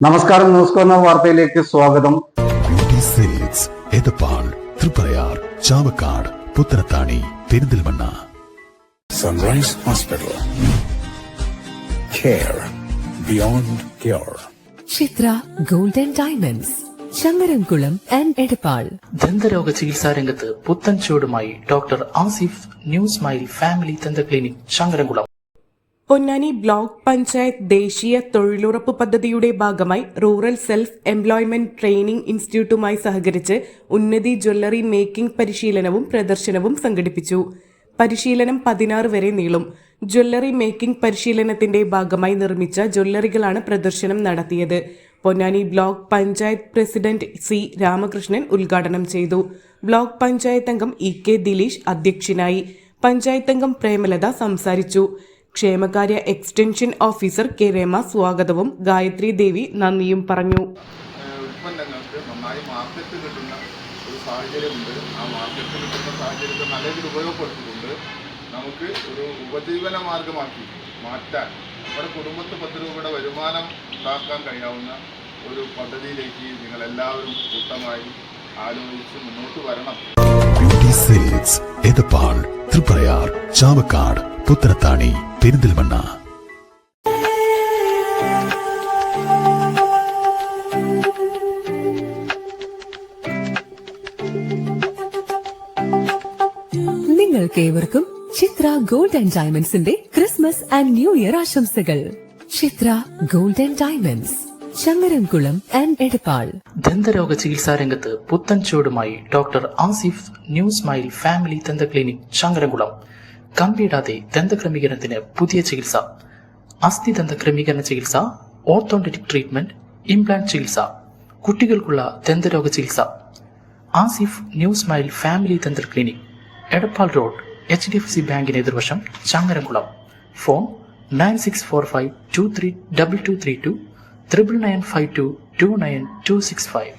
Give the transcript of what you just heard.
നമസ്കാരം news corner വാർത്തയിലേക്ക് സ്വാഗതം. Edappal Triprayar Chavakkad Puthanathani Perinthalmanna sunrise hospital care beyond care Chitra golden diamonds Changaramkulam and Edappal. ദന്തരോഗ ചികിത്സാ രംഗത്ത് പുത്തൻ ചുവടുമായി doctor Asif new smile family ദന്ത clinic Shankaramkulam Ponnani block panchayat ദേശീയ തൊഴിലുറപ്പ് പദ്ധതിയുടെ ഭാഗമായി റൂറൽ സെൽഫ് എംപ്ലോയ്മെന്റ് ട്രെയിനിംഗ് ഇൻസ്റ്റിറ്റ്യൂട്ടുമായി സഹകരിച്ച് ഉന്നതി ജ്വല്ലറി മേക്കിംഗ് പരിശീലനവും പ്രദർശനവും സംഘടിപ്പിച്ചു. പരിശീലനം പതിനാറ് വരെ നീളും. ജ്വല്ലറി മേക്കിംഗ് പരിശീലനത്തിന്റെ ഭാഗമായി നിർമ്മിച്ച ജ്വല്ലറികളാണ് പ്രദർശനം നടത്തിയത്. Ponnani block panchayat president C Ramakrishnan ഉദ്ഘാടനം ചെയ്തു. ബ്ലോക്ക് പഞ്ചായത്ത് അംഗം ഇ കെ ദിലീഷ് അധ്യക്ഷനായി. പഞ്ചായത്ത് അംഗം പ്രേമലത സംസാരിച്ചു. ക്ഷേമകാര്യ എക്സ്റ്റൻഷൻ ഓഫീസർ കെ രമ സ്വാഗതവും ഗായത്രി ദേവി നന്ദിയും പറഞ്ഞു. ഉൽപ്പന്നങ്ങൾക്ക് നന്നായി മാർക്കറ്റ് കിട്ടുന്ന ഒരു സാഹചര്യമുണ്ട്. ആ മാർക്കറ്റ് കിട്ടുന്ന സാഹചര്യത്തെ നല്ല രീതിയിൽ ഉപയോഗപ്പെടുത്തിക്കൊണ്ട് നമുക്ക് ഒരു ഉപജീവന മാർഗമാക്കി മാറ്റാൻ നമ്മുടെ കുടുംബത്ത് പത്ത് രൂപയുടെ വരുമാനം ഉണ്ടാക്കാൻ കഴിയാവുന്ന ഒരു പദ്ധതിയിലേക്ക് നിങ്ങൾ എല്ലാവരും കൂട്ടമായി ആലോചിച്ച് മുന്നോട്ട് വരണം. Beauty silks Edappal Triprayar Chavakkad Puthanathani Perinthalmanna. നിങ്ങൾക്ക് ഏവർക്കും ചിത്ര ഗോൾഡ് ആൻഡ് ഡയമണ്ട്സിന്റെ ക്രിസ്മസ് ആൻഡ് ന്യൂ ഇയർ ആശംസകൾ. Chitra gold and diamonds Changaramkulam and Edappal. ദന്തരോഗ ചികിത്സാ രംഗത്ത് പുത്തൻ ചുവടുമായി doctor Asif new smile family ദന്ത ക്ലിനിക് ശങ്കരംകുളം കമ്പിയിടാതെ ദന്തക്രമീകരണത്തിന് പുതിയ ചികിത്സ. അസ്ഥി ദന്തക്രമീകരണ ചികിത്സ ഓർത്തോണ്ടറ്റിക് ട്രീറ്റ്മെന്റ് ഇംപ്ലാന്റ് ചികിത്സ കുട്ടികൾക്കുള്ള ദന്തരോഗ ചികിത്സ. Asif new smile family dental clinic Edappal road H D F C ബാങ്കിന് എതിർവശം Changaramkulam. Phone nine six four five two three double two three two triple nine five two two nine two six five.